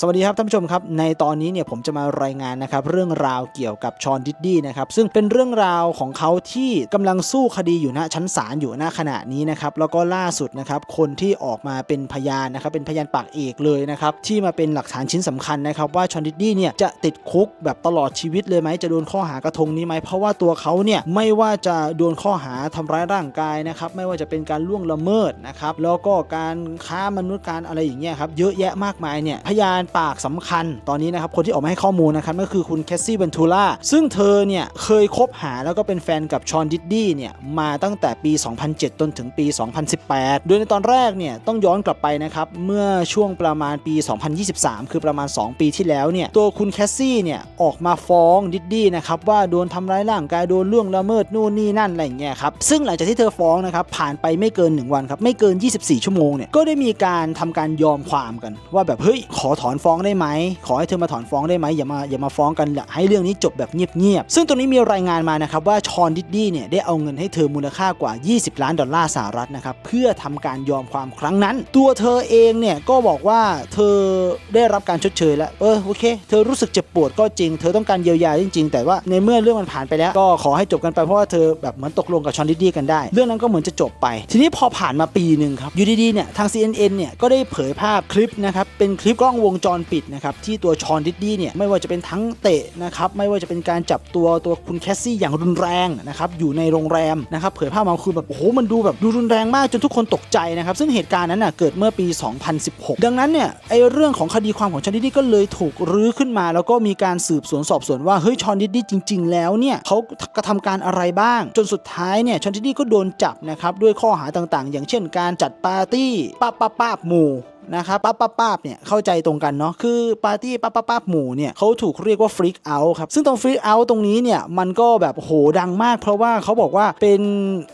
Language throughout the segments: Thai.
สวัสดีครับท่านผู้ชมครับในตอนนี้เนี่ยผมจะมารายงานนะครับเรื่องราวเกี่ยวกับชอนดิดดี้นะครับซึ่งเป็นเรื่องราวของเขาที่กำลังสู้คดีอยู่ณชั้นศาลอยู่ณขณะนี้นะครับแล้วก็ล่าสุดนะครับคนที่ออกมาเป็นพยานนะครับเป็นพยานปากเอกเลยนะครับที่มาเป็นหลักฐานชิ้นสำคัญนะครับว่าชอนดิดดี้เนี่ยจะติดคุกแบบตลอดชีวิตเลยไหมจะโดนข้อหากระทงนี้ไหมเพราะว่าตัวเขาเนี่ยไม่ว่าจะโดนข้อหาทำร้ายร่างกายนะครับไม่ว่าจะเป็นการล่วงละเมิดนะครับแล้วก็การค้ามนุษย์การอะไรอย่างเงี้ยครับเยอะแยะมากมายเนี่ยพยานปากสำคัญ ตอนนี้นะครับคนที่ออกมาให้ข้อมูลนะครับก็คือคุณแคสซี่เวนทูล่าซึ่งเธอเนี่ยเคยคบหาแล้วก็เป็นแฟนกับชอนดิดดี้เนี่ยมาตั้งแต่ปี 2007 จนถึงปี 2018 โดยในตอนแรกเนี่ยต้องย้อนกลับไปนะครับเมื่อช่วงประมาณปี 2023 คือประมาณ 2 ปีที่แล้วเนี่ยตัวคุณแคสซี่เนี่ยออกมาฟ้องดิดดี้นะครับว่าโดนทำร้ายร่างกายโดนล่วงละเมิดนู่นนี่นั่นอะไรอย่างเงี้ยครับซึ่งหลังจากที่เธอฟ้องนะครับผ่านไปไม่เกิน 1 วันครับไม่เกิน 24 ชั่วโมงเนี่ยก็ได้มีการทำการยอมความกันว่าแบบเฮ้ยขอถอนฟ้องได้ไหมขอให้เธอมาถอนฟ้องได้ไหมอย่ามาอย่ามาฟ้องกันให้เรื่องนี้จบแบบเงียบๆซึ่งตรงนี้มีรายงานมานะครับว่าชอนดิดดี้เนี่ยได้เอาเงินให้เธอมูลค่ากว่า 20 ล้านดอลลาร์สหรัฐนะครับเพื่อทำการยอมความครั้งนั้น ตัวเธอเองเนี่ยก็บอกว่าเธอได้รับการชดเชยแล้วเออโอเค เธอรู้สึกเจ็บปวดก็จริง เธอต้องการเยียวยาจริง ๆ แต่ว่าในเมื่อเรื่องมันผ่านไปแล้ว ก็ขอให้จบกันไปเพราะว่าเธอแบบเหมือนตกลงกับชอนดิดดี้กันได้ เรื่องนั้นก็เหมือนจะจบไป ทีนี้พอผ่านมาปีหนึ่งครับอยู่ดีๆเนี่ยทาง CNN เนี่ยก็ได้เผยภาพคลิปนะครับเป็นคลิปกล้องวงจรปิดนะครับที่ตัวชอนดิดดี้เนี่ยไม่ว่าจะเป็นทั้งเตะนะครับไม่ว่าจะเป็นการจับตัวตัวคุณแคสซี่อย่างรุนแรงนะครับอยู่ในโรงแรมนะครับเผยภาพมาคือแบบโอ้โหมันดูแบบดูรุนแรงมากจนทุกคนตกใจนะครับซึ่งเหตุการณ์นั้นน่ะเกิดเมื่อปี 2016 ดังนั้นเนี่ยไอเรื่องของคดีความของชอนดิดดี้ก็เลยถูกรื้อขึ้นมา แล้วก็มีการสืบสวนสอบสวนว่าเฮ้ยชอนดิดดี้จริง ๆ แล้วเนี่ยเขากระทำการอะไรบ้าง จนสุดท้ายเนี่ยชอนดิดดี้ก็โดนจับนะครับด้วยข้อหาต่างๆ อย่างเช่นการจัดปาร์ตี้ป้าป้าป้าบหมู่ นะครับป้าป้าป้าบเนี่ยเข้าใจตรงกันเนาะคือปาร์ตี้ป้าป้าป้าบหมู่เนี่ยเขาถูกเรียกว่าฟรีกเอาท์ครับซึ่งตรงฟรีกเอาท์ตรงนี้เนี่ยมันก็แบบโหดังมาก เพราะว่าเขาบอกว่าเป็น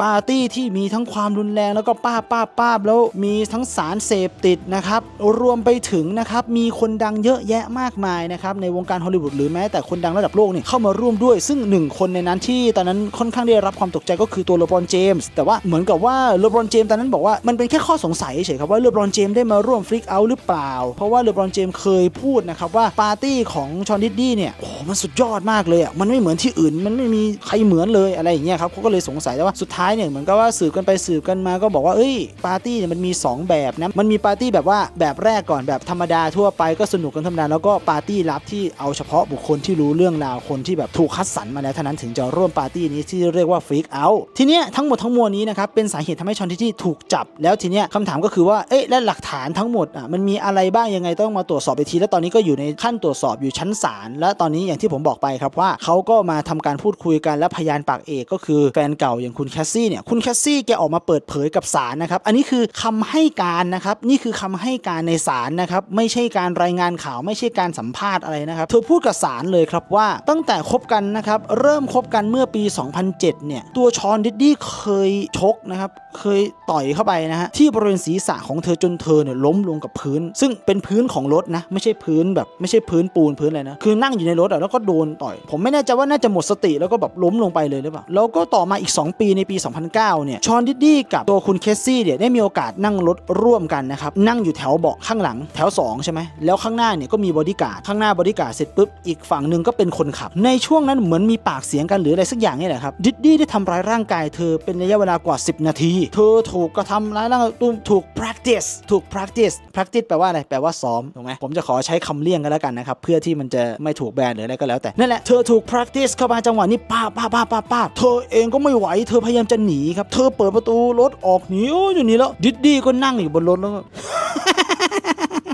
ปาร์ตี้ที่มีทั้งความรุนแรงแล้วก็ป้าป้าป้าบแล้วมีทั้งสารเสพติดนะครับรวมไปถึงนะครับมีคนดังเยอะแยะมากมายนะครับในวงการฮอลลีวูดหรือแม้แต่คนดังระดับโลกเนี่ยเข้ามาร่วมด้วย ซึ่งหนึ่งคนในนั้นที่ตอนนั้นค่อนข้างได้รับความตกใจก็คือตัวเลบรอนเจมส์แต่ว่าเหมือนกับว่าเลบรอนเจมส์ตอนนั้นบอกว่ามันเป็นแค่ข้อสงสัยเฉยครับว่าเลบรอนเจมส์ได้มาร่วมฟรีกเอาหรือเปล่า เพราะว่าเลบรอนเจมส์เคยพูดนะครับว่าปาร์ตี้ของชอนดิดดี้เนี่ยโอ้มันสุดยอดมากเลยอะมันไม่เหมือนที่อื่น มันไม่มีใครเหมือนเลยอะไรอย่างเงี้ยครับเขาก็เลยสงสัยแต่ว่าสุดท้ายเนี่ยเหมือนกับว่าสืบกันไปสืบกันมาก็บอกว่าเอ้ยปาร์ตี้เนี่ยมันมี 2 แบบนะมันมีปาร์ตี้แบบว่าแบบแรกก่อนแบบธรรมดาทั่วไปก็สนุกกันธรรมดาแล้วก็ปาร์ตี้ลับที่เอาเฉพาะบุคคลที่รู้เรื่องราวคนที่แบบถูกคัดสรรมาแล้วเท่านั้นถึงจะร่วมปาร์ตี้นี้ที่เรียกว่าฟรีกเอาท์ทีเนี้ยทั้งหมดทั้งมวลนี้นะครับเป็นสาเหตุทำให้ชอนดิดดี้ถูกจับ แล้วทีเนี้ยคำถามก็คือว่าเอ๊ะและหลักฐานทั้งหมดอะมันมีอะไรบ้างยังไงต้องมาตรวจสอบอีกที แล้วตอนนี้ก็อยู่ในขั้นตรวจสอบอยู่ชั้นศาลและตอนนี้อย่างที่ผมบอกไปครับว่าเขาก็มาทำการพูดคุยกันและพยานปากเอกก็คือแฟนเก่าอย่างคุณแคสซี่เนี่ยคุณแคสซี่แกออกมาเปิดเผยกับศาลนะครับอันนี้คือคำให้การนะครับนี่คือคำให้การในศาลนะครับไม่ใช่การรายงานข่าวไม่ใช่การสัมภาษณ์อะไรนะครับเธอพูดกับศาลเลยครับว่าตั้งแต่คบกันนะครับเริ่มคบกันเมื่อปี 2007 เนี่ยตัวชอนดิดดี้เคยชกนะครับเคยต่อยเข้าไปนะฮะที่บริเวณศีรษะของเธอจนเธอเนี่ยล้มลงกับพื้น ซึ่งเป็นพื้นของรถนะ ไม่ใช่พื้นแบบไม่ใช่พื้นปูนพื้นอะไรนะ คือนั่งอยู่ในรถอะแล้วก็โดนต่อย ผมไม่แน่ใจว่าน่าจะหมดสติแล้วก็แบบล้มลงไปเลยหรือเปล่า แล้วก็ต่อมาอีก 2 ปีในปี 2009 เนี่ย ชอนดิดดี้กับตัวคุณเคสซี่เนี่ยได้มีโอกาสนั่งรถร่วมกันนะครับ นั่งอยู่แถวเบาะข้างหลังแถว 2 ใช่ไหม แล้วข้างหน้าเนี่ยก็มีบอดี้การ์ด ข้างหน้าบอดี้การ์ดเสร็จปุ๊บ อีกฝั่งหนึ่งก็เป็นคนขับ ในช่วงนั้นเหมือนมีปากเสียงกันหรืออะไรสักอย่างนี่แหละครับ ดิดดี้ได้ทำร้ายร่างกายเธอเป็นระยะเวลากว่า 10 นาที เธอถูกกระทำร้ายร่างกายถูก practice ถูก practice practice แปลว่าอะไร แปลว่าซ้อม ถูกไหมผมจะขอใช้คำเลี่ยงกันแล้วกันนะครับ เพื่อที่มันจะไม่ถูกแบนหรืออะไรก็แล้วแต่ นั่นแหละ เธอถูก practice เข้ามาจังหวะนี้ป้าป้าป้าป้าป้าเธอเองก็ไม่ไหว เธอพยายามจะหนีครับ เธอเปิดประตูรถออกหนีโอ้ยอยู่นี่แล้ว ดิดดี้ก็นั่งอยู่บนรถแล้ว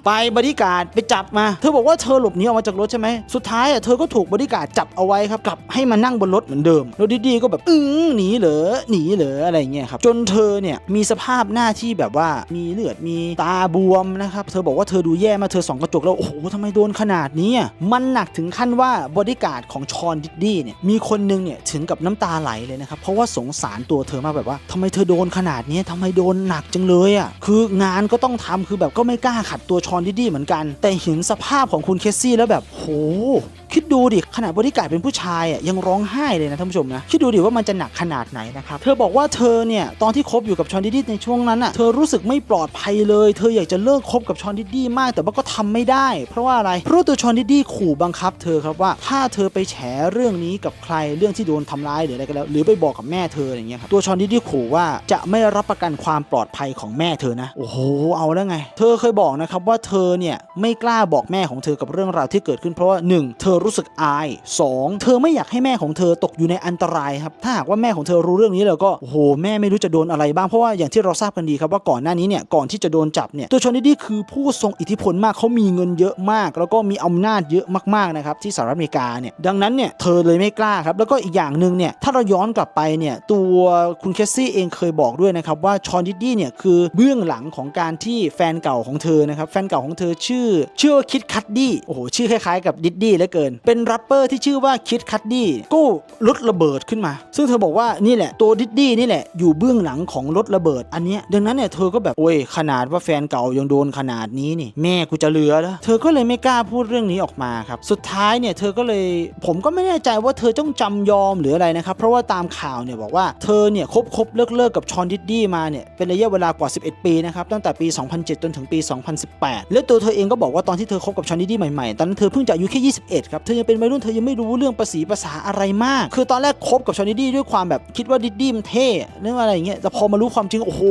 ไปบริการดไปจับมา เธอบอกว่าเธอหลบหนีออกมาจากรถใช่ไหมสุดท้ายอะเธอก็ถูกบริการดจับเอาไว้ครับกลับให้มานั่งบนรถเหมือนเดิมแล้วดิดดี้ก็แบบอื้อหนีเหรอหนีเหรออะไรเงี้ยครับจนเธอเนี่ยมีสภาพหน้าที่แบบว่ามีเลือดมีตาบวมนะครับเธอบอกว่าเธอดูแย่มากเธอส่องกระจกแล้วโอ้โหทำไมโดนขนาดนี้อะมันหนักถึงขั้นว่าบริการดของชอนดิดดี้เนี่ยมีคนนึงเนี่ยถึงกับน้ำตาไหลเลยนะครับเพราะว่าสงสารตัวเธอมากแบบว่าทำไมเธอโดนขนาดนี้ทำไมโดนหนักจังเลยอะคืองานก็ต้องทำคือแบบก็ไม่กล้าขัดตัวชอนดิดดี้เหมือนกัน แต่เห็นสภาพของคุณเคสซี่แล้วแบบโหคิดดูดิขนาดบริการเป็นผู้ชายอะยังร้องไห้เลยนะท่านผู้ชมนะคิดดูดิว่ามันจะหนักขนาดไหนนะครับเธอบอกว่าเธอเนี่ยตอนที่คบอยู่กับชอนดิดดี้ในช่วงนั้นอะเธอรู้สึกไม่ปลอดภัยเลย เธออยากจะเลิกคบกับชอนดิดดี้มาก แต่ว่าก็ทำไม่ได้ เพราะว่าอะไรเพราะตัวชอนดิดดี้ขู่บังคับ เธอครับว่าถ้าเธอไปแฉเรื่องนี้กับใครเรื่องที่โดนทำร้ายหรืออะไรก็แล้วหรือไปบอกกับแม่เธออย่างเงี้ยครับตัวชอนดิดดี้ขู่ว่าจะไม่รับประกันความปลอดภัยของแม่เธอนะโอ้โหเอาแล้วไง เธอเคยบอกนะครับว่าเธอเนี่ยไม่กล้าบอกแม่ของเธอกับเรื่องราวที่เกิดขึ้นเพราะว่าหนึ่งเธอรู้สึกอายสองเธอไม่อยากให้แม่ของเธอตกอยู่ในอันตรายครับ ถ้าหากว่าแม่ของเธอรู้เรื่องนี้แล้วก็โอ้โหแม่ไม่รู้จะโดนอะไรบ้างเพราะว่าอย่างที่เราทราบกันดีครับว่าก่อนหน้านี้เนี่ยก่อนที่จะโดนจับเนี่ยตัวชอนดิดดี้คือผู้ทรงอิทธิพลมากเขามีเงินเยอะมาก แล้วก็มีอำนาจเยอะมากๆนะครับที่สหรัฐอเมริกาเนี่ยดังนั้นเนี่ยเธอเลยไม่กล้าครับแล้วก็อีกอย่างหนึ่งเนี่ยถ้าเราย้อนกลับไปเนี่ยตัวคุณเคสซี่เองเคยบอกด้วยนะครับว่าชอนดิดดี้เนี่ยคือเบื้องหลังของการที่แฟนเก่าของเธอนะครับแฟนเก่าของเธอชื่อชื่อว่าคิดคัดดี้โอ้โหชื่อคล้ายๆกับดิดดี้เหลือเกินเป็นแรปเปอร์ที่ชื่อว่าคิดคัดดี้ก็รถระเบิดขึ้นมา ซึ่งเธอบอกว่านี่แหละตัวดิดดี้นี่แหละอยู่เบื้องหลังของรถระเบิด อันนี้ดังนั้นเนี่ยเธอก็แบบโอ้ยขนาดว่าแฟนเก่ายังโดนขนาดนี้นี่แม่กูจะเหลือแล้วเธอก็เลยไม่กล้าพูดเรื่องนี้ออกมาครับสุดท้ายเนี่ยเธอก็เลยผมก็ไม่แน่ใจว่าเธอต้องจำยอมหรืออะไรนะครับเพราะว่าตามข่าวเนี่ยบอกว่าเธอเนี่ยคบคบเลิกเลิกกับชอนดิดดี้มาเนี่ยเป็นระยะเวลากว่า 11 ปีนะครับตั้งแต่ปี 2007 จนถึงปี 2018 แล้วตัวเธอเองก็บอกว่าตอนที่เธอคบกับชอนดิดดี้ใหม่ๆ ตอนนั้นเธอเพิ่งจะอายุแค่ 21ครับเธอยังเป็นวัยรุ่นเธอยังไม่รู้เรื่องภาษีภาษาอะไรมาก คือตอนแรกคบกับชอนดิดดี้ด้วยความแบบคิดว่าดิดดี้มันเท่เรื่องอะไรอย่างเงี้ยแต่พอมารู้ความจริงโอ้โห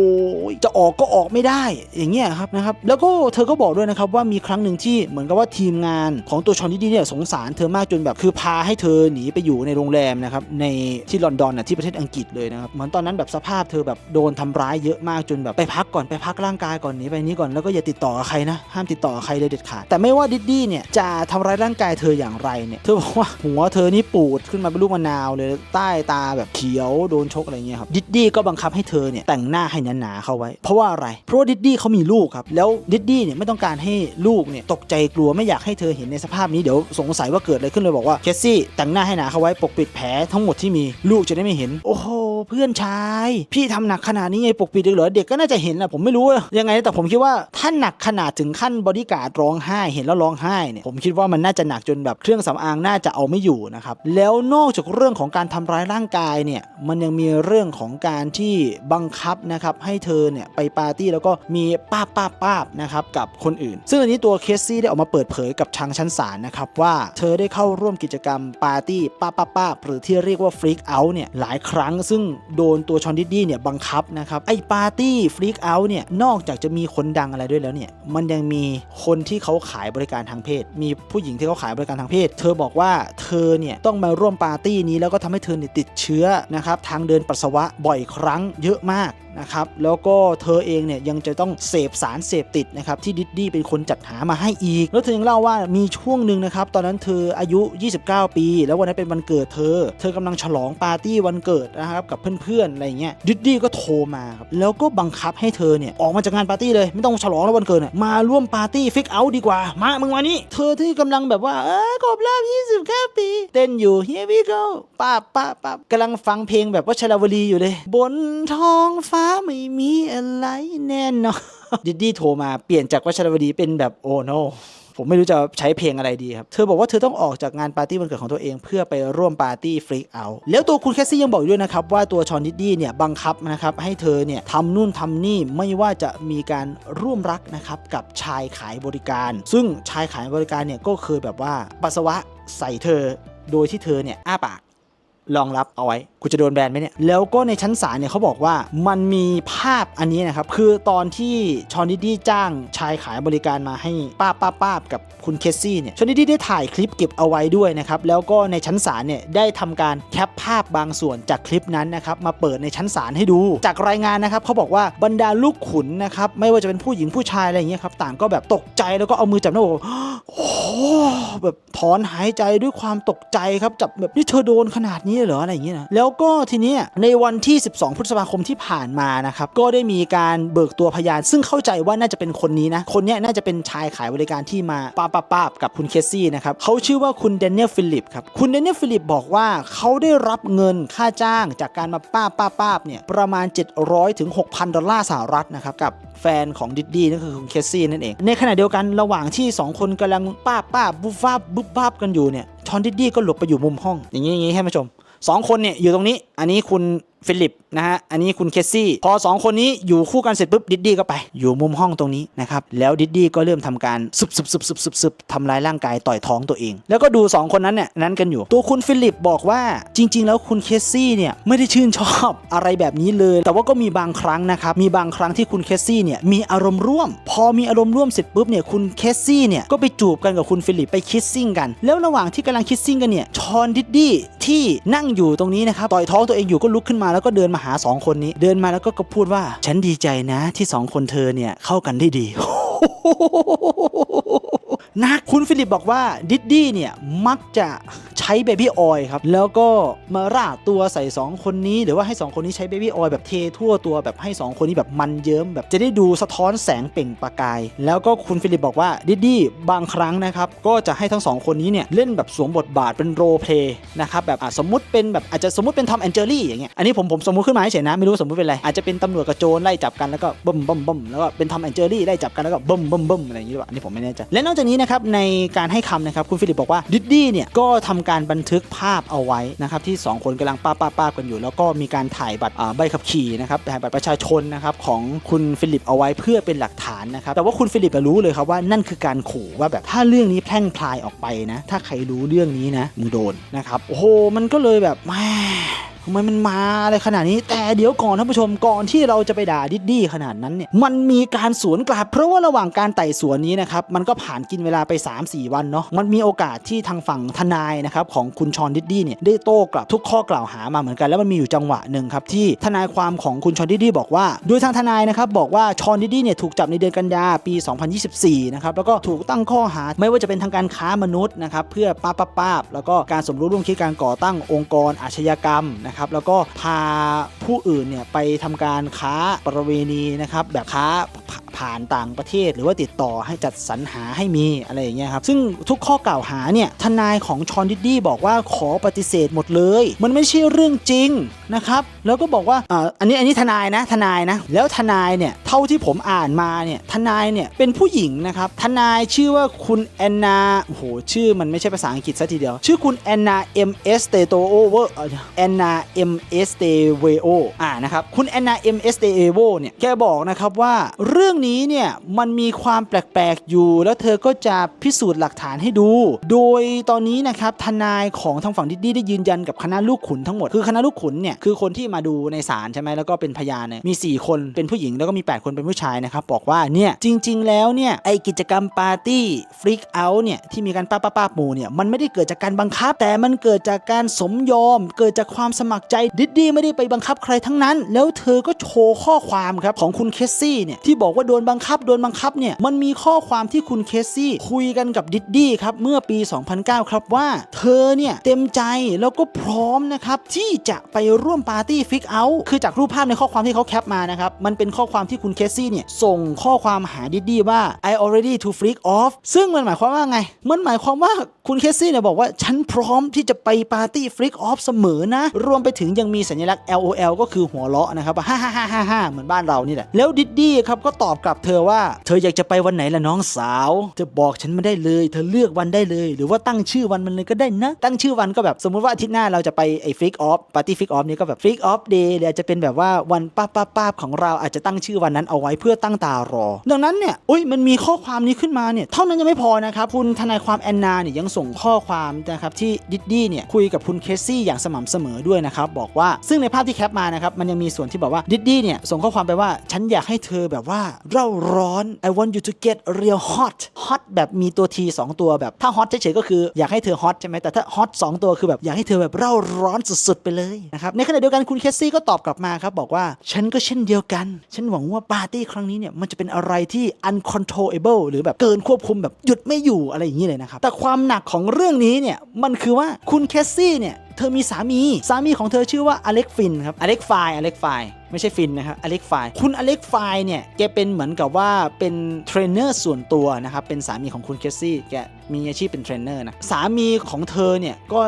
จะออกก็ออกไม่ได้อย่างเงี้ยครับนะครับแล้วก็เธอก็บอกด้วยนะครับว่ามีครั้งหนึ่งที่เหมือนกับว่าทีมงานของตัวชอนดิดดี้เนี่ยสงสารเธอมากจนแบบคือพาให้เธอหนีไปอยู่ในโรงแรมนะครับในที่ลอนดอนน่ะที่ประเทศอังกฤษเลยนะครับเหมือนตอนนั้นแบบสภาพเธอแบบโดนทำร้ายเยอะมากจนแบบไปพักก่อนไปพักร่างกายก่อนหนีไปนี้ก่อนแล้วก็อย่าติดต่อกับใครนะห้ามติดต่อใครเลยเด็ดขาดแต่ไม่ว่าดิดดี้เนี่ยจะทำร้ายร่างกายเธออย่างไรเนี่ยเธอบอกว่าหัวเธอนี่ปูดขึ้นมาเป็นลูกมะนาวเลยใต้ตาแบบเขียวโดนชกอะไรเงี้ยครับดิดดี้ก็บังคับให้เธอเนี่ยแต่งหน้าให้หนาๆเข้าไว้ เพราะว่าอะไร เพราะว่าดิดดี้เขามีลูกครับแล้วดิดดี้เนี่ยไม่ต้องการให้ลูกเนี่ยตกใจกลัวไม่อยากให้เธอเห็นในสภาพนี้เดี๋ยวสงสัยว่าเกิดอะไรขึ้นเลยบอกว่าเคสซี่แต่งหน้าให้หนาเข้าไว้ปกปิดแผลทั้งหมดที่มีลูกจะได้ไม่เห็นโอ้โห เพื่อนชาย พี่ทำหนักขนาดนี้ไงปกปิดเด็กเหรอเด็กก็น่าจะเห็นแหละผมไม่รู้ว่ายังไงแต่ผมคิดว่าถ้าหนักขนาดถึงขั้นบอดี้การ์ดร้องไห้เห็นแล้วร้องไห้เนี่ยผมคิดว่ามันน่าจะหนักจนแบบเครื่องสำอางน่าจะเอาไม่อยู่นะครับแล้วนอกจากเรื่องของการทำร้ายร่างกายเนี่ยมันยังมีเรื่องของการที่บังคับนะครับให้เธอเนี่ยไปปาร์ตี้แล้วก็มีป้าป้าป้าบนะครับกับคนอื่น ซึ่งอันนี้ตัวเคสซี่ได้ออกมาเปิดเผยกับทางชั้นศาลนะครับว่าเธอได้เข้าร่วมกิจกรรมปาร์ตี้ป้าป้าป้าหรือที่เรียกว่าฟรีกเอาท์เนี่ยหลายครั้ง ซึ่งโดนตัวชอนดิดดี้เนี่ยบังคับนะครับ ไอ้ปาร์ตี้ฟรีกเอาท์เนี่ยนอกจากจะมีคนดังอะไรด้วยแล้วเนี่ย มันยังมีคนที่เขาขายบริการทางเพศ มีผู้หญิงที่เขาขายบริการทางเพศ เธอบอกว่าเธอเนี่ยต้องมาร่วมปาร์ตี้นี้แล้วก็ทำให้เธอเนี่ยติดเชื้อนะครับทางเดินปัสสาวะบ่อยครั้งเยอะมาก นะครับแล้วก็เธอเองเนี่ยยังจะต้องเสพสารเสพติดนะครับที่ดิดดี้เป็นคนจัดหามาให้อีก แล้วเธอยังเล่าว่ามีช่วงหนึ่งนะครับตอนนั้นเธออายุ 29 ปี แล้ววันนั้นเป็นวันเกิดเธอ เธอกำลังฉลองปาร์ตี้วันเกิดนะครับกับเพื่อนๆอะไรเงี้ยดิดดี้ก็โทรมาครับแล้วก็บังคับให้เธอเนี่ยออกมาจากงานปาร์ตี้เลยไม่ต้องฉลองแล้ววันเกิดน่ะมาร่วมปาร์ตี้ฟิกเอาท์ดีกว่า มามึงมานี่เธอที่กำลังแบบว่าเออครบรอบ29 ปี เต้นอยู่ here we go ป้าป้าป้ากำลังฟังเพลงแบบว่าชลาวลีอยู่เลย บนท้องฟ้าไม่มีอะไรแน่นอนดิดดี้โทรมาเปลี่ยนจากวัชรวดีเป็นแบบโอ้ no ผมไม่รู้จะใช้เพลงอะไรดีครับ เธอบอกว่าเธอต้องออกจากงานปาร์ตี้วันเกิดของตัวเองเพื่อไปร่วมปาร์ตี้ฟรีกเอาแล้วตัวคุณแคสซี่ยังบอกด้วยนะครับ ว่าตัวชอนดิดดี้เนี่ยบังคับนะครับ ให้เธอเนี่ยทำนู่นทำนี่ไม่ว่าจะมีการร่วมรักนะครับ กับชายขายบริการ ซึ่งชายขายบริการเนี่ยก็เคยแบบว่าปัสสาวะใส่เธอ โดยที่เธอเนี่ยอ้าปากรองรับเอาไว้ กูจะโดนแบนไหมเนี่ยแล้วก็ในชั้นศาลเนี่ยเขาบอกว่ามันมีภาพอันนี้นะครับคือตอนที่ชอนดิดี้จ้างชายขายบริการมาให้ป้าป้าป้ากับคุณเคสซี่เนี่ยชอนดิดี้ได้ถ่ายคลิปเก็บเอาไว้ด้วยนะครับแล้วก็ในชั้นศาลเนี่ยได้ทำการแคปภาพบางส่วนจากคลิปนั้นนะครับมาเปิดในชั้นศาลให้ดู จากรายงานนะครับเขาบอกว่าบรรดาลูกขุนนะครับไม่ว่าจะเป็นผู้หญิงผู้ชายอะไรอย่างเงี้ยครับต่างก็แบบตกใจแล้วก็เอามือจับหน้าอกโอ้โหแบบถอนหายใจด้วยความตกใจครับจับแบบนี่เธอโดนขนาดนี้เลยเหรออะไรอย่างเงี้ยนะแล้วก็ทีนี้ในวันที่ 12 พฤษภาคมที่ผ่านมานะครับก็ได้มีการเบิกตัวพยาน ซึ่งเข้าใจว่าน่าจะเป็นคนนี้นะคนนี้น่าจะเป็นชายขายบริการที่มาป้าป้าป้ากับคุณเคสซี่นะครับเขาชื่อว่าคุณเดนเนียลฟิลิปครับคุณเดนเนียลฟิลิปบอกว่าเขาได้รับเงินค่าจ้างจากการมาป้าป้าป้าบเนี่ยประมาณ 700ถึง6,000 ดอลลาร์สหรัฐนะครับกับแฟนของดิดดี้นั่นคือคุณเคสซี่นั่นเอง ในขณะเดียวกันระหว่างที่ 2 คนกำลังป้าป้าบุฟฟ้าบุบบ้ากันอยู่เนี่ยชอนดิดดี้ก็หลบไปอยู่มุมห้อง อย่างนี้อย่างนี้ให้ผู้ชม สองคนเนี่ยอยู่ตรงนี้อันนี้คุณฟิลิปนะฮะ อันนี้คุณเคสซี่ พอสองคนนี้อยู่คู่กันเสร็จปุ๊บดิดดี้ก็ไป อยู่มุมห้องตรงนี้นะครับ แล้วดิดดี้ก็เริ่มทำการซึบซึบซึบซึบซึบซึบทำร้ายร่างกายต่อยท้องตัวเอง แล้วก็ดูสองคนนั้นเนี่ยนั้นกันอยู่ ตัวคุณฟิลิปบอกว่าจริง ๆ แล้วคุณเคสซี่เนี่ยไม่ได้ชื่นชอบอะไรแบบนี้เลย แต่ว่าก็มีบางครั้งนะครับ มีบางครั้งที่คุณเคสซี่เนี่ยมีอารมณ์ร่วม พอมีอารมณ์ร่วมเสร็จปุ๊บเนี่ยคุณเคสซี่เนี่ยก็ไปจูบกันกับคุณฟิลิปไปคิสซิ่งกัน แล้วระหว่างที่กำลังคิสซิ่งกันเนี่ยชอนดิดดี้ที่นั่งอยู่ตรงนี้นะครับต่อยท้องตัวเองอยู่ก็ลุกขึ้นมาแล้วก็เดินมาหาสองคนนี้ เดินมาแล้วก็ก็พูดว่า ฉันดีใจนะที่สองคนเธอเนี่ยเข้ากันได้ดี นะคุณฟิลิปบอกว่าดิดดี้เนี่ย มักจะใช้เบบี้ออยครับ แล้วก็มาราดตัวใส่ 2 คนนี้ หรือว่าให้ 2 คนนี้ใช้เบบี้ออยแบบเททั่วตัวแบบให้ 2 คนนี้แบบมันเยิ้มแบบจะได้ดูสะท้อนแสงเปล่งประกาย แล้วก็คุณฟิลิปบอกว่าดิดดี้บางครั้งนะครับ ก็จะให้ทั้ง 2 คนนี้เนี่ย เล่นแบบสวมบทบาทเป็นโรเพลย์นะครับแบบสมมติเป็นแบบอาจจะสมมติเป็นทอมแอนเจอรี่อย่างเงี้ยอันนี้ผมผมสมมติขึ้นมาเฉยนะไม่รู้สมมติเป็นอะไรอาจจะเป็นตำรวจกับโจรไล่จับกันแล้วก็บึ้มบึ้มบึ้มแล้วก็เป็นทอมแอนเจอรี่ไล่จับกันแล้วก็บึ้มบึ้มบึ้มอะไรอย่างงี้หรือเปล่าอันนี้ผมไม่แน่ใจและนอกจากนี้นะครับในการให้คำนะครับคุณฟิลิปบอกว่าดิดดี้เนี่ยก็ทำการบันทึกภาพเอาไว้นะครับที่ 2 คนกำลังป้าป้าป้ากันอยู่ แล้วก็มีการถ่ายบัตรใบขับขี่นะครับถ่ายบัตรประชาชนนะครับของคุณฟิลิปเอาไว้เพื่อเป็นหลักฐานนะครับแต่ว่าคุณฟิลิปรู้เลยครับว่านั่นคือการขู่ว่าแบบถ้าเรื่องนี้แพร่งพลายออกไปนะ ถ้าใครรู้เรื่องนี้นะมึงโดนนะครับโอ้โหมันก็เลยแบบแหม่ ทำไมมันมาอะไรขนาดนี้ แต่เดี๋ยวก่อนท่านผู้ชมก่อนที่เราจะไปด่าดิดดี้ขนาดนั้นเนี่ยมันมีการสวนกลับ เพราะว่าระหว่างการไต่สวนนี้นะครับมันก็ผ่านกินเวลาไป 3-4 วันเนาะมันมีโอกาสที่ทางฝั่งทนายนะครับของคุณชอนดิดดี้เนี่ยได้โต้กลับทุกข้อกล่าวหามาเหมือนกันแล้วมันมีอยู่จังหวะหนึ่งครับที่ทนายความของคุณชอนดิดดี้บอกว่าโดยทางทนายนะครับบอกว่าชอนดิดดี้เนี่ยถูกจับในเดือนกันยาปี 2024 นะครับแล้วก็ถูกตั้งข้อหาไม่ว่าจะเป็นทางการค้ามนุษย์นะครับเพื่อป้าป้าป้าแล้วก็การสมรู้ร่วมคิดการก่อตั้งองค์กรอาชญากรรมนะครับแล้วก็พาผู้อื่นเนี่ยไปทำการค้าประเวณีนะครับแบบค้าผ่าผ่านต่างประเทศหรือว่าติดต่อให้จัดสรรหาให้มีอะไรอย่างเงี้ยครับซึ่งทุกข้อกล่าวหาเนี่ยทนายของชอนดิดดี้บอกว่าขอปฏิเสธหมดเลย มันไม่ใช่เรื่องจริงนะครับแล้วก็บอกว่าอ่าอันนี้อันนี้ทนายนะทนายนะแล้วทนายเนี่ยเท่าที่ผมอ่านมาเนี่ยทนายเนี่ยเป็นผู้หญิงนะครับทนายชื่อว่าคุณแอนนาโอ้โหชื่อมันไม่ใช่ภาษาอังกฤษซะทีเดียว ชื่อคุณแอนนาเอ็มเอสเตโตโอเวอร์แอนนาเอ็มเอสเตเวโออ่านะครับคุณแอนนาเอ็มเอสเตเวเนี่ยแกบอกนะครับว่าเรื่องนี้เนี่ยมันมีความแปลกๆอยู่ แล้วเธอก็จะพิสูจน์หลักฐานให้ดู โดยตอนนี้นะครับทนายของทางฝั่งดิดดี้ได้ยืนยันกับคณะลูกขุนทั้งหมดคือคณะลูกขุนเนี่ยคือคนที่มาดูในศาลใช่ไหมแล้วก็เป็นพยานเนี่ยมี 4 คนเป็นผู้หญิงแล้วก็มี 8 คนเป็นผู้ชายนะครับบอกว่าเนี่ยจริง ๆ แล้วเนี่ยไอกิจกรรมปาร์ตี้ฟรีกเอาท์เนี่ยที่มีการป้าป้าป้าหมู่เนี่ยมันไม่ได้เกิดจากการบังคับ แต่มันเกิดจากการสมยอม เกิดจากความสมัครใจดิดดี้ไม่ได้ไปบังคับใครทั้งนั้น แล้วเธอก็โชว์ข้อความครับของคุณเคสซี่เนี่ยที่บอกว่าโดนบังคับโดนบังคับเนี่ยมันมีข้อความที่คุณเคสซี่คุยกันกับดิดดี้ครับเมื่อปี 2009 ครับว่า เธอเนี่ยเต็มใจแล้วก็พร้อมนะครับที่จะไปร่วมปาร์ตี้ฟิกเอาท์คือจากรูปภาพในข้อความที่เขาแคปมานะครับ มันเป็นข้อความที่คุณเคสซี่เนี่ย ส่งข้อความหาดิดดี้ว่า I already to freak off ซึ่งมันหมายความว่าไง มันหมายความว่าคุณเคสซี่เนี่ยบอกว่า ฉันพร้อมที่จะไปปาร์ตี้ฟรีกออฟเสมอนะ รวมไปถึงยังมีสัญลักษณ์ LOL ก็คือหัวเราะนะครับฮ่าฮ่าฮ่าฮ่าฮ่าเหมือนบ้านเรานี่แหละ แล้วดิดดี้ครับก็ตอบกลับเธอว่า เธออยากจะไปวันไหนล่ะน้องสาว เธอบอกฉันมาได้เลย เธอเลือกวันได้เลย หรือว่าตั้งชื่อวันมันเลยก็ได้นะ ตั้งชื่อวันก็แบบสมมุติว่าอาทิตย์หน้าเราจะไปไอ้ฟรีกออฟปาร์ตี้ฟรีกออฟนี่ก็แบบฟรีกออฟเดย์หรืออาจจะเป็นแบบว่าวันป้าป้าป้าของเราอาจจะตั้งชื่อวันนั้นเอาไว้เพื่อตั้งตารอ ดังนั้นเนี่ยอุ้ยมันมีข้อความนี้ขึ้นมาเนี่ยเท่านั้นยังไม่พอนะครับคุณทนายความแอนนาเนี่ยยังส่งข้อความนะครับที่ดิดดี้เนี่ยคุยกับคุณเคสซี่อย่างสม่ำเสมอด้วยนะครับบอกว่าซึ่งในภาพที่แคปมานะครับมันยังมีส่วนที่บอกว่าดิดดี้เนี่ยส่งข้อความไปว่าฉันอยากให้เธอแบบว่าเร่าร้อน I want you to get real hot hot แบบมีตัวทีสองตัวแบบถ้า hot เฉยๆก็คืออยากให้เธอ hot ใช่ไหมแต่ถ้า hot สองตัวคือแบบอยากให้เธอแบบเร่าร้อนสุดๆไปเลยนะครับในขณะเดียวกันคุณเคสซี่ก็ตอบกลับมาครับบอกว่า ฉันก็เช่นเดียวกัน ฉันหวังว่าปาร์ตี้ครั้งนี้เนี่ยมันจะเป็นอะไรที่ uncontrollable หรือแบบเกินควบคุมแบบหยุดไม่อยู่อะไรอย่างนี้เลยนะครับ แต่ความหนักของเรื่องนี้เนี่ยมันคือว่าคุณเคสซี่เนี่ยเธอมีสามี สามีของเธอชื่อว่าอเล็กฟินครับอเล็กไฟอเล็กไฟไม่ใช่ฟินนะครับอเล็กไฟคุณอเล็กไฟเนี่ย แกเป็นเหมือนกับว่าเป็นเทรนเนอร์ส่วนตัวนะครับ เป็นสามีของคุณเคสซี่ แกมีอาชีพเป็นเทรนเนอร์นะ สามีของเธอเนี่ย ก็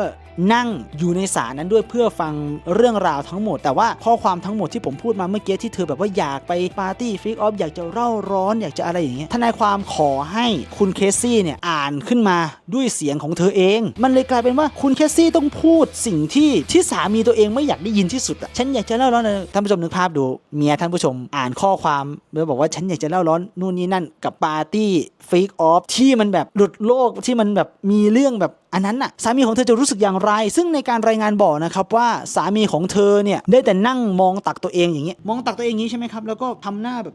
นั่งอยู่ในศาลนั้นด้วยเพื่อฟังเรื่องราวทั้งหมด แต่ว่าข้อความทั้งหมดที่ผมพูดมาเมื่อกี้ที่เธอแบบว่าอยากไปปาร์ตี้ฟิกออฟอยากจะเร่าร้อนอยากจะอะไรอย่างเงี้ยทนายความขอให้คุณเคสซี่เนี่ยอ่านขึ้นมาด้วยเสียงของเธอเอง มันเลยกลายเป็นว่าคุณเคสซี่ต้องพูดสิ่งที่ที่สามีตัวเองไม่อยากได้ยินที่สุดอะฉันอยากจะเล่าร้อนเลยท่านผู้ชมนึกภาพดูเมียท่านผู้ชมอ่านข้อความแล้วบอกว่าฉันอยากจะเล่าร้อนนู่นนี่นั่นกับปาร์ตี้ฟิกออฟที่มันแบบหลุดโลกที่มันแบบมีเรื่องแบบอันนั้นน่ะสามีของเธอจะรู้สึกอย่างไร ซึ่งในการรายงานบอกนะครับว่าสามีของเธอเนี่ยได้แต่นั่งมองตักตัวเองอย่างเงี้ยมองตักตัวเองอย่างนี้ใช่ไหมครับแล้วก็ทำหน้าแบบ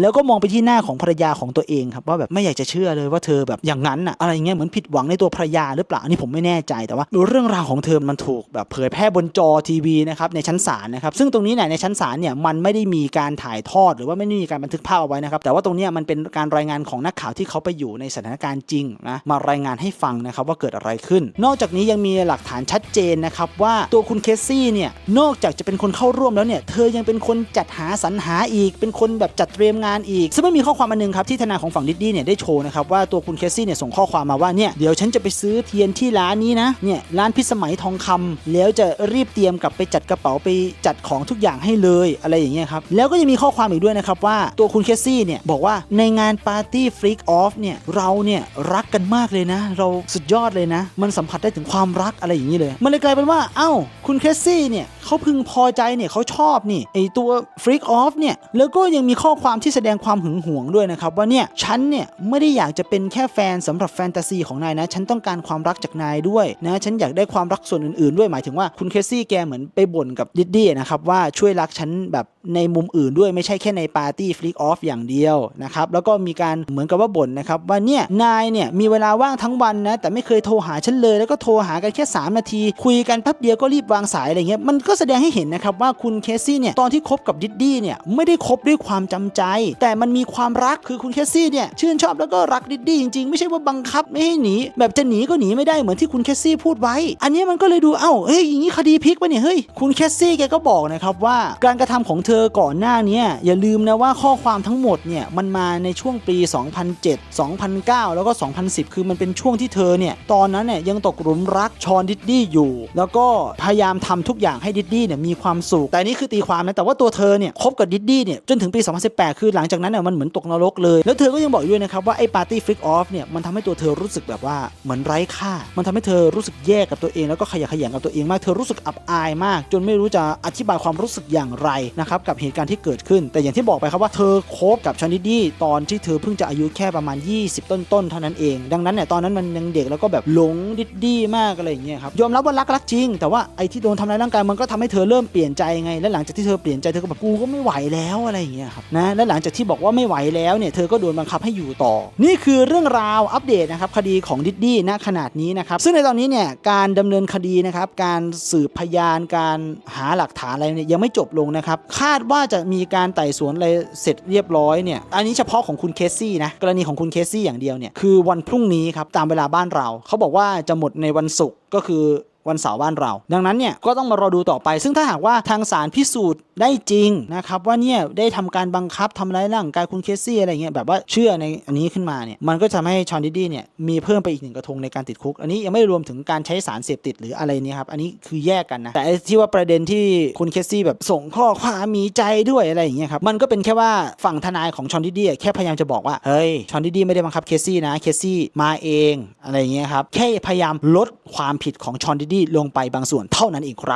แล้วก็มองไปที่หน้าของภรรยาของตัวเองครับว่าแบบไม่อยากจะเชื่อเลยว่าเธอแบบอย่างนั้นอะอะไรเงี้ยเหมือนผิดหวังในตัวภรรยาหรือเปล่าอันนี้ผมไม่แน่ใจแต่ว่าเรื่องราวของเธอมันถูกแบบเผยแพร่บนจอทีวีนะครับในชั้นศาลนะครับซึ่งตรงนี้เนี่ยในชั้นศาลเนี่ยมันไม่ได้มีการถ่ายทอดหรือว่าไม่ได้มีการบันทึกภาพเอาไว้นะครับแต่ว่าตรงนี้มันเป็นการรายงานของนักข่าวที่เขาไปอยู่ในสถานการณ์จริงนะมารายงานให้ฟังนะครับว่าเกิดอะไรขึ้น นอกจากนี้ยังมีหลักฐานชัดเจนนะครับว่าตัวคุณเคสซี่เนี่ยนอกจากจะเป็นคนเข้าร่วมแล้วเนี่ยเธอยังเป็นคนจัดหาสรรหาอีกเป็นคนแบบจัดเตรียมงานอีก ซึ่งมันมีข้อความอันหนึงครับที่ทนายของฝั่งดิดดี้เนี่ยได้โชว์นะครับว่าตัวคุณเคสซี่เนี่ยส่งข้อความมาว่าเนี่ยเดี๋ยวฉันจะไปซื้อเทียนที่ร้านนี้นะเนี่ยร้านพิสมัยทองคำแล้วจะรีบเตรียมกลับไปจัดกระเป๋าไปจัดของทุกอย่างให้เลยอะไรอย่างเงี้ยครับแล้วก็ยังมีข้อความอีกด้วยนะครับว่าตัวคุณเคสซี่เนี่ยบอกว่าในงานปาร์ตี้ฟรีกออฟเนี่ยเราเนี่ยรักกันมากเลยนะ เราสุดยอดเลยนะ มันสัมผัสได้ถึงความรักอะไรอย่างนี้เลย มันเลยกลายเป็นว่าเอ้าคุณเคสซี่เนี่ยเขาพึงพอใจเนี่ยเขาชอบนี่ไอตัวฟรีกออฟเนี่ยแล้วก็ยังมีข้อความที่แสดงความหึงหวงด้วยนะครับว่าเนี่ยฉันเนี่ยไม่ได้อยากจะเป็นแค่แฟนสำหรับแฟนตาซีของนายนะฉันต้องการความรักจากนายด้วยนะฉันอยากได้ความรักส่วนอื่นๆ ด้วยหมายถึงว่าคุณเคสซี่แกเหมือนไปบ่นกับดิดดี้นะครับว่าช่วยรักฉันแบบในมุมอื่นด้วยไม่ใช่แค่ในปาร์ตี้ฟลิกออฟอย่างเดียวนะครับแล้วก็มีการเหมือนกับว่าบ่นนะครับว่าเนี่ยนายเนี่ยมีเวลาว่างทั้งวันนะแต่ไม่เคยโทรหาฉันเลยแล้วก็โทรหากันแค่ 3 นาที คุยกันแป๊บเดียวก็รีบวางสายอะไรเงี้ยมันก็แสดงให้เห็นนะครับว่าคุณเคสซี่เนี่ยตอนที่คบกับดิดดี้เนี่ยไม่ได้คบด้วยความจำใจแต่มันมีความรักคือคุณเคสซี่เนี่ยชื่นชอบแล้วก็รักดิดดี้จริงๆ ไม่ใช่ว่าบังคับไม่ให้หนี แบบจะหนีก็หนีไม่ได้เหมือนที่คุณเคสซี่พูดไว้ อันนี้มันก็เลยดูเอ้าเฮ้ยอย่างนี้คดีพลิกปะเนี่ยเฮ้ยคุณเคสซี่แกก็บอกนะครับว่าการกระทำของเธอก่อนหน้านี้อย่าลืมนะว่าข้อความทั้งหมดเนี่ยมันมาในช่วงปี 2007 2009 แล้วก็ 2010 คือมันเป็นช่วงที่เธอเนี่ยตอนนั้นเนี่ยยังตกหลุมรักชอนดิดดี้อยู่ แล้วก็พยายามทำทุกอย่างให้ดิดดี้เนี่ยมีความสุขแต่นี่คือตีความนะแต่ว่าตัวเธอเนี่ยคบกับดิดดี้เนี่ยจนถึงปี 2018 คืือหลังจากนั้นเนี่ยมันเหมือนตกนรกเลย แล้วเธอก็ยังบอกด้วยนะครับว่าไอ้ปาร์ตี้ฟลิกออฟเนี่ยมันทำให้ตัวเธอรู้สึกแบบว่าเหมือนไร้ค่า มันทำให้เธอรู้สึกแย่กับตัวเอง แล้วก็ขยะแขยงกับตัวเองมาก เธอรู้สึกอับอายมาก จนไม่รู้จะอธิบายความรู้สึกอย่างไรนะครับกับเหตุการณ์ที่เกิดขึ้น แต่อย่างที่บอกไปครับว่าเธอคบกับชอนดิดดี้ตอนที่เธอเพิ่งจะอายุแค่ประมาณ 20 ต้นๆเท่านั้นเอง ดังนั้นเนี่ยตอนนั้นมันยังเด็กแล้วก็แบบหลงดิดดี้มากอะไรอย่างเงี้ยครับยอมรับว่ารักรักจริง แต่ว่าไอ้ที่โดนทำร้ายร่างกายมันก็ทำให้เธอเริ่มเปลี่ยนใจไง และหลังจากที่เธอเปลี่ยนใจเธอก็แบบกูก็ไม่ไหวแล้วอะไรอย่างเงี้ยครับนะและหลังจากที่บอกว่าไม่ไหวแล้วเนี่ยเธอก็โดนบังคับให้อยู่ต่อ นี่คือเรื่องราวอัปเดตนะครับคดีของดิดดี้ณขนาดนี้นะครับซึ่งในตอนนี้เนี่ยการดำเนินคดีนะครับการสืบพยานการหาหลักฐานอะไรเนี่ยยังไม่จบลงนะครับคาดว่าจะมีการไต่สวนอะไรเสร็จเรียบร้อยเนี่ยอันนี้เฉพาะของคุณเคสซี่นะกรณีของคุณเคสซี่อย่างเดียวเนี่ยคือวันพรุ่งนี้ครับตามเวลาบ้านเรา เขาบอกว่าจะหมดในวันศุกร์ก็คือ วันเสาร์บ้านเรา ดังนั้นเนี่ยก็ต้องมารอดูต่อไป ซึ่งถ้าหากว่าทางศาลพิสูจน์ได้จริงนะครับว่าเนี่ยได้ทำการบังคับทำร้ายร่างกายคุณเคสซี่อะไรเงี้ยแบบว่าเชื่อในอันนี้ขึ้นมาเนี่ยมันก็จะทำให้ชอนดิดดี้เนี่ยมีเพิ่มไปอีกหนึ่งกระทงในการติดคุก อันนี้ยังไม่รวมถึงการใช้สารเสพติดหรืออะไรนี่ยครับอันนี้คือแยกกันนะแต่ที่ว่าประเด็นที่คุณเคสซี่แบบส่งข้อความมีใจด้วยอะไรอย่างเงี้ยครับมันก็เป็นแค่ว่าฝั่งทนายของชอนดิดดี้แค่พยายามจะบอกว่าเฮ้ยชอนดิดดี้ไม่ได้บังคับเคสซี่นะเคสซี่มาเองอะไรเงี้ยครับแค่พยายามลดความผิดของชอนดิดที่ลงไปบางส่วนเท่านั้นเองครับ